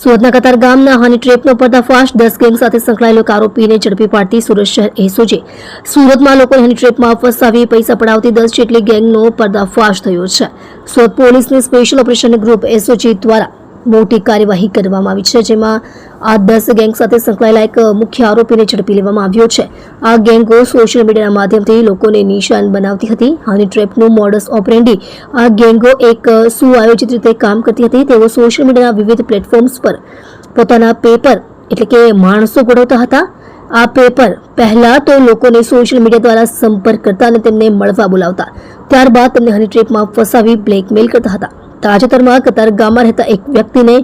સુરતના કતાર ગામના હની ટ્રેપનો પર્દાફાશ, દસ ગેંગ સાથે સંકળાયેલો આરોપીને ઝડપી પાડતી સુરત શહેર એસઓજી સુરતમાં લોકોને હની ટ્રેપમાં ફસાવી પૈસા પડાવતી દસ જેટલી ગેંગનો પર્દાફાશ થયો છે. સુરત પોલીસની સ્પેશિયલ ઓપરેશન ગ્રુપ એસઓજી દ્વારા મોટી કાર્યવાહી કરવામાં આવી છે, જેમાં આ દસ ગેંગ સાથે સંકળાયેલા એક મુખ્ય આરોપીને ઝડપી લેવામાં આવ્યો છે. આ ગેંગો સોશિયલ મીડિયાના માધ્યમથી લોકોને નિશાન બનાવતી હતી. હાની ટ્રેપનું મોડસ ઓપરેન્ડી આ ગેંગો એક સુઆયોજિત રીતે કામ કરતી હતી. તેઓ સોશિયલ મીડિયાના વિવિધ પ્લેટફોર્મ્સ પર પોતાના પેપર એટલે કે માણસો ગોળવતા હતા. આ પેપર પહેલા તો લોકોને સોશિયલ મીડિયા દ્વારા સંપર્ક કરતા અને તેમને મળવા બોલાવતા. ત્યારબાદ તેમને હની ટ્રેપમાં ફસાવી બ્લેકમેલ કરતા હતા. તાજેતરમાં કતારગામમાં રહેતા એક વ્યક્તિને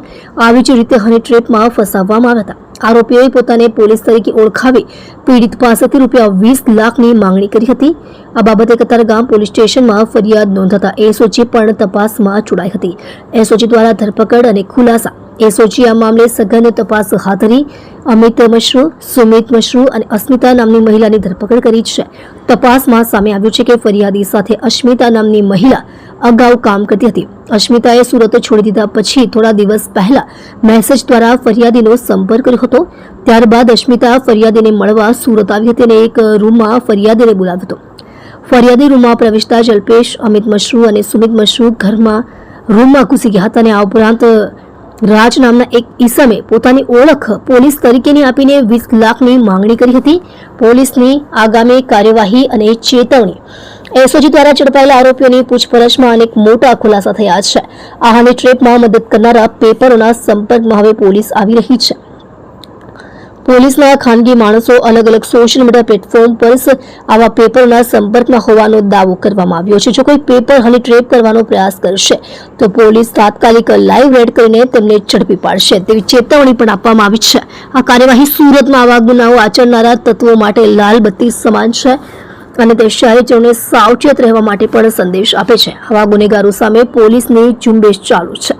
આવી જ રીતે હની ટ્રેપમાં ફસાવવામાં આવ્યા હતા. આરોપીઓએ પોતાને પોલીસ તરીકે ઓળખાવી પીડિત પાસેથી રૂપિયા વીસ લાખની માંગણી કરી હતી. આ બાબતે કતારગામ પોલીસ સ્ટેશનમાં ફરિયાદ નોંધાતા એસઓજી પણ તપાસમાં જોડાઈ હતી. એસઓજી દ્વારા ધરપકડ અને ખુલાસા. એસઓજી આ મામલે સઘન તપાસ હાથ ધરી. અમિત મશરૂ, સુમિત મશરૂ અને અસ્મિતા નામની મહિલાની ધરપકડ કરી છે. તપાસમાં સામે આવ્યું છે કે ફરિયાદી સાથે અસ્મિતા નામની મહિલા અગાઉ કામ કરતી હતી. અશ્મિતાએ સુરત છોડી દીધા પછી થોડા દિવસ પહેલા મેસેજ દ્વારા ફરિયાદીનો સંપર્ક કર્યો હતો. ત્યારબાદ અશ્મિતા ફરિયાદીને મળવા સુરત આવી હતી અને એક રૂમમાં ફરિયાદીને બોલાવ્યો હતો. ફરિયાદી રૂમમાં પ્રવેશતા જલ્પેશ, અમિત મશરૂ અને સુમિત મશરૂ ઘરમાં રૂમમાં ઘૂસી ગયા હતા અને આ ઉપરાંત રાજ નામના એક ઈસમે પોતાની ઓળખ પોલીસ તરીકેની આપીને વીસ લાખની માંગણી કરી હતી. પોલીસની આગામી કાર્યવાહી અને ચેતવણી એસઓજી દ્વારા ઝડપાયેલા આરોપીઓની પૂછપરછમાં અનેક મોટા ખુલાસા થયા છે. આ હની ટ્રેપમાં મદદ કરનારા પેપરોના સંપર્કમાં હવે પોલીસ આવી રહી છે. પોલીસના ખાનગી માણસો અલગ અલગ સોશિયલ મીડિયા પ્લેટફોર્મ પર આવા પેપરના સંપર્કમાં હોવાનો દાવો કરવામાં આવ્યો છે. જો કોઈ પેપર હની ટ્રેપ કરવાનો પ્રયાસ કરશે, તો પોલીસ તાત્કાલિક લાઈવ રેડ કરીને તેમને ઝડપી પાડશે. તેવી ચેતવણી પણ આપવામાં આવી છે. આ કાર્યવાહી સુરતમાં આવા ગુનાઓ આચરનારા તત્વો માટે લાલ બત્તી સમાન છે. અને તે શહેરીજનોને સાવચેત રહેવા માટે પણ સંદેશ આપે છે. આવા ગુનેગારો સામે પોલીસની ઝુંબેશ ચાલુ છે.